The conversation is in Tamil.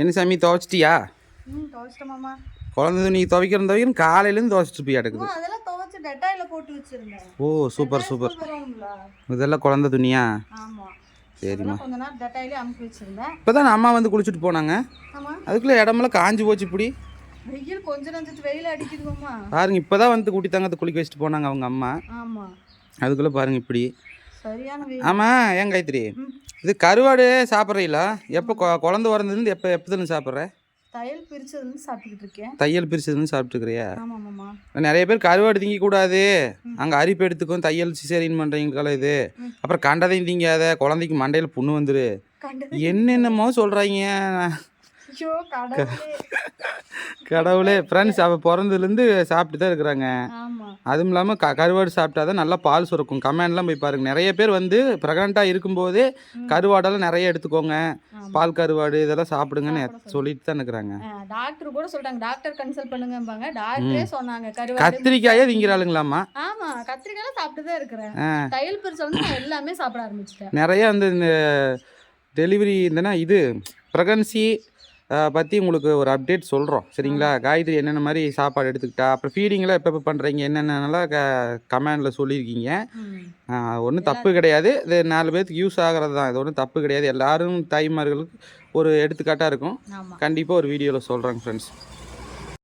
என்ன சாமி துவைச்சிட்டியா? குழந்தை துணி துவைக்கிறோம் துவைக்கிறோம் காலையிலேருந்து துவைச்சிட்டு போய் வச்சிருந்தேன். ஓ சூப்பர் சூப்பர். இதெல்லாம் குழந்தை துணியா? ஆமா. சரிம்மா அதெல்லாம் கொஞ்ச நேரம் டெட்டாயிலே அமுக்கி வச்சிருந்தேன். இப்போ தான் அம்மா வந்து குளிச்சுட்டு போனாங்க. ஆமா. அதுக்குள்ளே இடமெல்லாம் காஞ்சி போச்சு இப்படி. வெயில் கொஞ்ச நஞ்சத்து வெயில் அடிக்குதுமாம்மா பாருங்க இப்போ தான் வந்து கூட்டி தங்கத்தை குளிக்க வச்சுட்டு போனாங்க அவங்க அம்மா. ஆமா. அதுக்குள்ளே பாருங்க இப்படி. சரியான ஆமாம் ஏன் காயத்ரி? இது கருவாடு சாப்பிட்றீங்களா? எப்போ குழந்தை பிறந்ததுலேருந்து எப்போ எப்போதுன்னு சாப்பிட்ற? தையல் பிரிச்சதுல இருந்து சாப்பிட்டுக்கிட்டு இருக்கேன் தையல் பிரிச்சதுன்னு சாப்பிட்டுக்கிறியா நிறைய பேர் கருவாடு திங்க கூடாது அங்கே அரிப்பு எடுத்துக்கும் தையல் சிசேரியன் பண்ணுறீங்களா இது. அப்புறம் கண்டதையும் திங்காத குழந்தைக்கு மண்டையில் புண்ணு வந்துரு. என்னென்னமோ சொல்கிறாங்க கடவுளே ஃப்ரெண்ட்ஸ் அவள் பிறந்ததுலேருந்து சாப்பிட்டு தான் இருக்கிறாங்க அதுவும் இல்லாமல் க கருவாடு சாப்பிட்டா தான் நல்லா பால் சுரக்கும். கமெண்ட்லாம் போய் பாருங்க. நிறைய பேர் வந்து ப்ரெக்னெண்ட்டாக இருக்கும்போதே கருவாடெல்லாம் நிறைய எடுத்துக்கோங்க. பால் கருவாடு இதெல்லாம் சாப்பிடுங்கன்னு சொல்லிட்டு தான் இருக்கிறாங்க. டாக்டர் கூட சொல்றாங்க டாக்டர் கன்சல்ட் பண்ணுங்கம்பாங்க. டாக்டரே சொன்னாங்க கருவாடு கத்திரிக்காயே திங்கிறாளுங்களாம்மா. ஆமா கத்திரிக்காய் சாப்பிட்டு தான் இருக்கிறேன். தையல் பிரிச்ச வந்து நான் எல்லாமே சாப்பிட ஆரம்பிச்சிட்டேன். நிறைய அந்த இந்த டெலிவரி இந்தனா இது ப்ரெக்னன்சி பற்றி உங்களுக்கு ஒரு அப்டேட் சொல்கிறோம் சரிங்களா? காயத்ரி என்னென்ன மாதிரி சாப்பாடு எடுத்துக்கிட்டா அப்புறம் ஃபீடிங்லாம் எப்போ பண்ணுறீங்க என்னென்னலாம் க கமெண்டில் சொல்லியிருக்கீங்க. ஒன்றும் தப்பு கிடையாது. இது நாலு பேர்த்துக்கு யூஸ் ஆகிறது தான். இது ஒன்றும் தப்பு கிடையாது. எல்லாரும் தாய்மார்களுக்கு ஒரு எடுத்துக்காட்டாக இருக்கும். கண்டிப்பாக ஒரு வீடியோவில் சொல்கிறேங்க ஃப்ரெண்ட்ஸ்